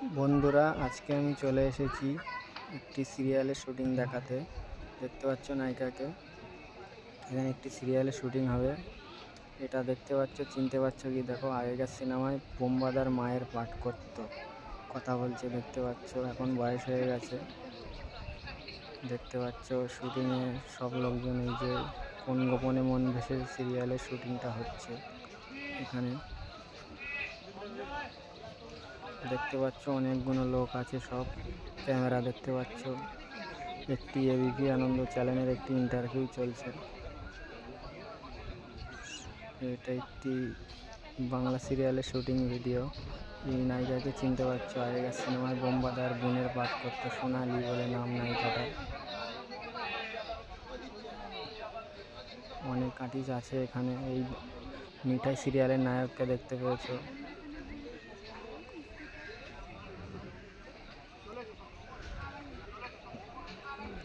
বন্ধুরা, আজকে আমি চলে এসেছি একটি সিরিয়ালের শুটিং দেখাতে। দেখতে পাচ্ছ নায়িকাকে? এখানে একটি সিরিয়ালের শুটিং হবে। এটা দেখতে পাচ্ছ, চিনতে পারছ কি? দেখো, আগেকার সিনেমায় বোমবাদার মায়ের পাঠ করত। কথা বলছে, দেখতে পাচ্ছ, এখন বয়স হয়ে গেছে। দেখতে পাচ্ছ, শুটিংয়ে সব লোকজন এই যে কোন গোপনে মন ভেসে সিরিয়ালের শুটিংটা হচ্ছে এখানে। দেখতে পাচ্ছ অনেকগুলো লোক আছে, সব ক্যামেরা দেখতে পাচ্ছ। একটি এবিপি আনন্দ চ্যানেলের একটি ইন্টারভিউ চলছে। এটা একটি বাংলা সিরিয়ালের শুটিং ভিডিও এই নায়িকাকে চিনতে পারছ, আগেকার সিনেমায় বোমবাদার বোনের পাঠ করতো সোনালি বলে নাম নায়িকাটা অনেক আর্টিস্ট আছে এখানে। এই মিঠাই সিরিয়ালের নায়ককে দেখতে পেয়েছ।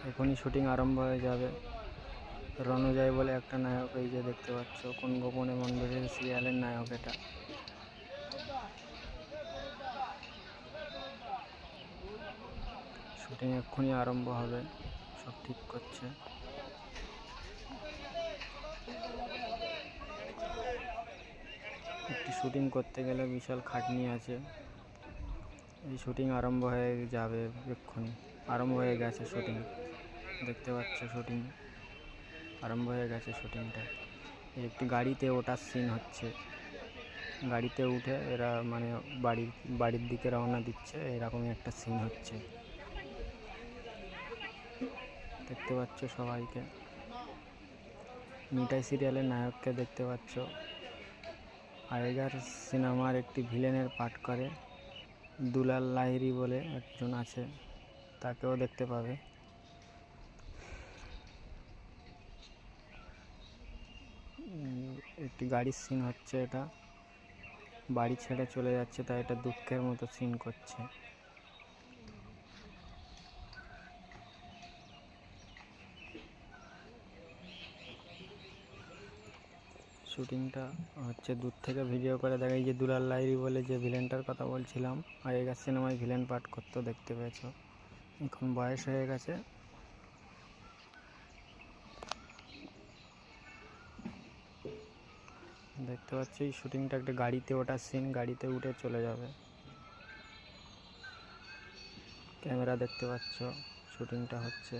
এখনই শুটিং আরম্ভ হয়ে যাবে। রণজয় বলে একটা নায়ক এই যে দেখতে পাচ্ছ, কোন গোপনে মন সিরিয়ালের নায়ক এটা। শুটিং এক্ষুনি আরম্ভ হবে, সব ঠিক করছে। একটি শুটিং করতে গেলে বিশাল খাটনি আছে। এই শুটিং আরম্ভ হয়ে যাবে এক্ষুনি, আরম্ভ হয়ে গেছে শুটিং। দেখতে পাচ্ছ শুটিং আরম্ভ হয়ে গেছে শুটিংটা একটি গাড়িতে ওঠার সিন হচ্ছে। গাড়িতে উঠে এরা মানে বাড়ির বাড়ির দিকে রওনা দিচ্ছে, এরকমই একটা সিন হচ্ছে। দেখতে পাচ্ছ সবাইকে। মিঠাই সিরিয়ালের নায়ককে দেখতে পাচ্ছ। আগেকার সিনেমার একটি ভিলেনের পাঠ করে। দুলাল লাহিরি বলে একজন আছে, তাকেও দেখতে পাবে। একটি গাড়ির সিন হচ্ছে এটা। বাড়ি ছেড়ে চলে যাচ্ছে, তাই এটা দুঃখের মতো সিন করছে। শুটিংটা হচ্ছে দূর থেকে ভিডিও করে। দেখা যে দুলাল লাইরি বলে যে ভিলেনটার কথা বলছিলাম, আগেকার সিনেমায় ভিলেন পাঠ করতো, দেখতে পেয়েছ। এখন বয়স হয়ে গেছে। দেখতে পাচ্ছি, শুটিংটা একটা গাড়িতে, ওটা সিন গাড়িতে উঠে চলে যাবে। ক্যামেরা দেখতে পাচ্ছ, শুটিংটা হচ্ছে।